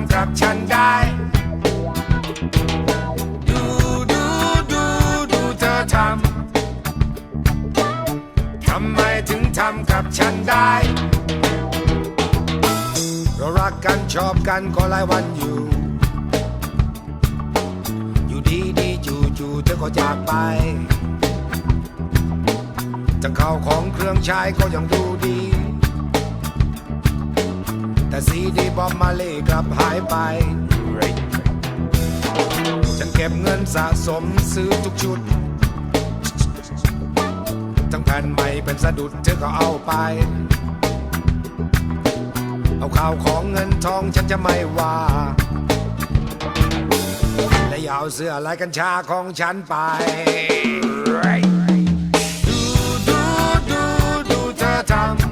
ำกับฉันได้ ดูดูดูดูเธอทำ ทำไมถึงทำกับฉันได้ เรารักกันชอบกันก็หลายวันอยู่ อยู่ดีดีจู่จู่เธอก็จากไปทั้งข้าวของเครื่องใช้ก็ยังดูดี แต่ซีดีบอมมาเล่กลับหายไป ฉันเก็บเงินสะสมซื้อทุกชุด ทั้งแผ่นใหม่เป็นสะดุดเธอก็เอาไป เอาข้าวของเงินทองฉันจะไม่ว่าและอย่าเอาเสื้อลายกัญชาของฉันไปดูดูดูดูเธอทำ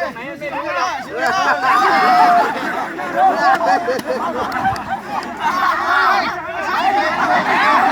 哎呀！没得了，行了，哈哈哈哈哈！哈哈哈哈哈！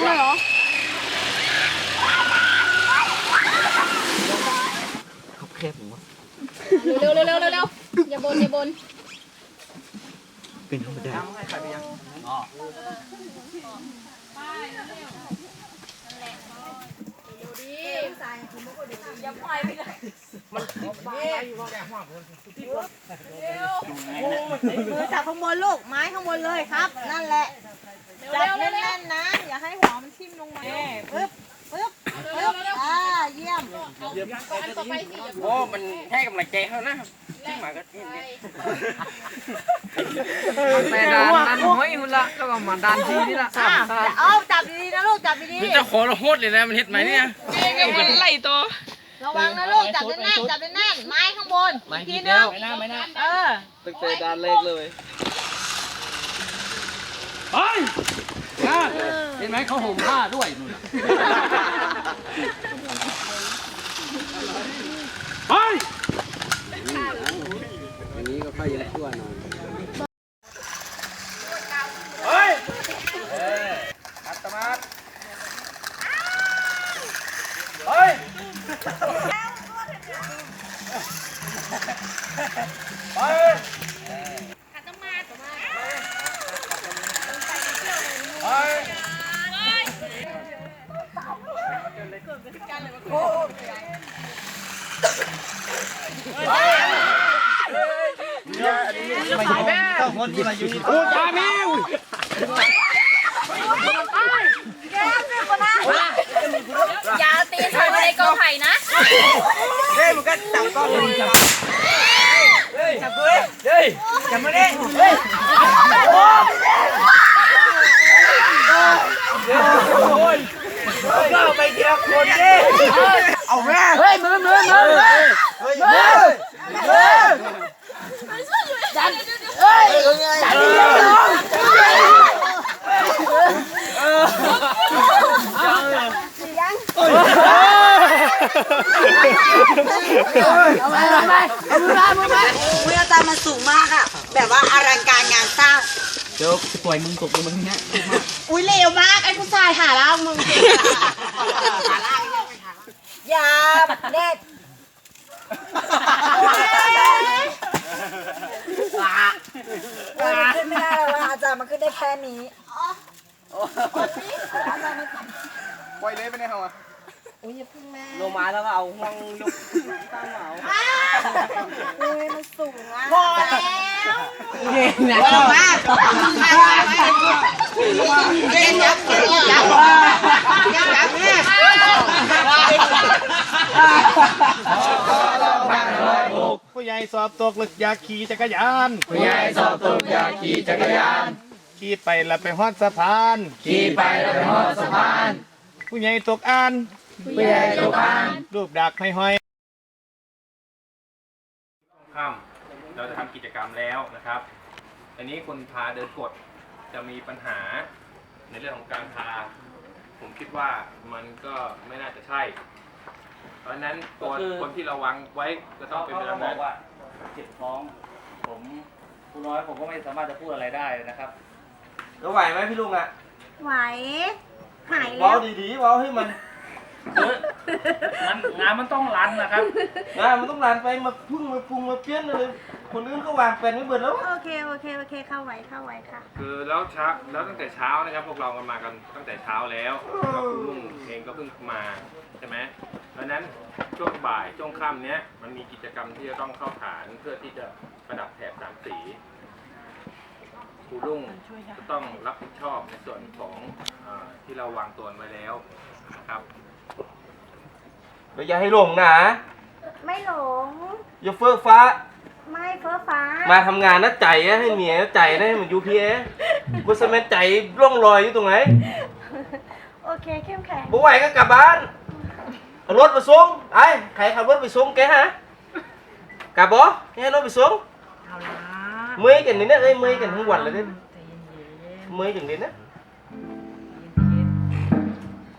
อ้ลงท้องเลยเหรอเร็วเร็วเร็วเร็วเร็วอย่าบนอย่าบนมือจับข้างบนลูกไม้ข้างบนเลยครับ นั่นแหละ จับแน่นๆนะ อย่าให้หัวมันทิ่มลงมาปึ๊บปึ๊บปึ๊บอ่าเยี่ยมอันต่อไปสิอย่าบนโอ้มันให้กำลังใจเขานะครับที่หมาก็ที่นี่แต่ด่านนั้นห้อยหุ่นละแล้วก็มาด่านทีนี่ละอ่าเอาจับดีๆนะลูกจับดีมันจะขอเราโหดเลยนะมันเห็ดไหมเนี่ยไล่ตัวๆระวังนะลูกจับแน่นๆจับแน่นๆไม้ข้างบนอีกทีนึงไม่น่าไม่น่าเออตั้งแต่ด่านแรกเลย ไปเห็นไหมเขาห่มผ้าด้วยนู่นไป อันนี้ก็ค่อยยังชั่วหน่อย คนที่มาอยู่นี่อู้ยาแมวอย่าตีใส่ในกอไผ่นะเฮ้ยมึงก็จับก้อนเลยจับเฮ้ยจับกูเลยเฮ้ยจับมาดิเฮ้ยโอ้ยก็ไปทีละคนดิเอาแม่เฮ้ยมือมือมือเฮ้ยเฮ้ยเฮ้ย เมื่อตามันสูงมากอะแบบว่าอลังการงานสร้างเดี๋ยวจะปล่อยมึงตกลงมาที่นี่อุ้ยเลวมากไอ้ผู้ชายหาล่างมึงหาล่างอย่าเด็ดมันขึ้นไม่ได้แล้วอา จารย์มันขึ้นได้แค่นี้ปล่อยเลยไปในห้องอะลงมาแล้วก็เอาห้องยกตั้งเหมาอุ้ยมันสูงอะพอแล้วเก่งนะมากเก่งยับเก่งยับยับยับเนี่ยผู้ใหญ่สอบตกหลึกอยากขี่จักรยาน ผู้ใหญ่สอบตกอยากขี่จักรยาน ขี่ไปแล้วไปฮอดสะพาน ขี่ไปแล้วไปฮอดสะพานผู้ใหญ่ตกอ่านผู้ใหญ่ตกอ่านรูปดักห้อยค่ำเราจะทำกิจกรรมแล้วนะครับ อันนี้คนพาเดินกดจะมีปัญหาในเรื่องของการพา ผมคิดว่ามันก็ไม่น่าจะใช่ เพราะฉะนั้นตัวคนที่เราวางไว้จะต้องเป็นเขาแบบบอนั้นกว่าเจ็บท้อง ผมผู้น้อยผมก็ไม่สามารถจะพูดอะไรได้นะครับ แล้วไหวไหมพี่ลุงอะไหว หายแล้เว้าวดีๆเว้าให้มันคือมันงานมันต้องรันนะครับ นะมันต้องลานไปมาพึ่งมาพุงมาเปี้ยนเลยคนอื่นก็วางแผนไว้เบิดแล้ว โอเค โอเค โอเค เข้าไว้เข้าไว้ค่ะ คือแล้วเช้าแล้วตั้งแต่เช้านะครับ พวกเรากันมากันตั้งแต่เช้าแล้วแล้วคุณลุงเองก็เพิ่งมาใช่ไหมเพราะฉะนั้นช่วงบ่ายช่วงค่ำเนี้ยมันมีกิจกรรมที่จะต้องเข้าฐานเพื่อที่จะประดับแถบสามสี ครูรุ่งจะต้องรับผิดชอบในส่วนของเออที่เราวางตัวไว้แล้วนะครับเราอย่าให้หลงนะ ไม่หลง อย่าเฟ้อฟ้า ไม่เฟ้อฟ้า มาทำงานนะใจอะให้เมียใจนะให้มันยูพีเอบุษเมนใจร่องรอยอยู่ตรงไหนโอเคเข้มแข็งบ่ไหวก็กลับบ้านเอารถไปส่งไอ้ใครขับรถไปส่งแกฮะกลับบ่แกให้รถไปส่ง เอาละ เมื่อยกันนี่นะเอ้ยเมื่อยกันทั้งวันเลยเนี่ยเมื่อยกันนี่นะ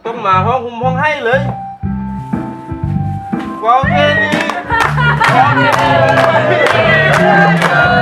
ต้องมาห้องหุมห้องให้เลยว้าวแค่นี้ว้าวแค่นี้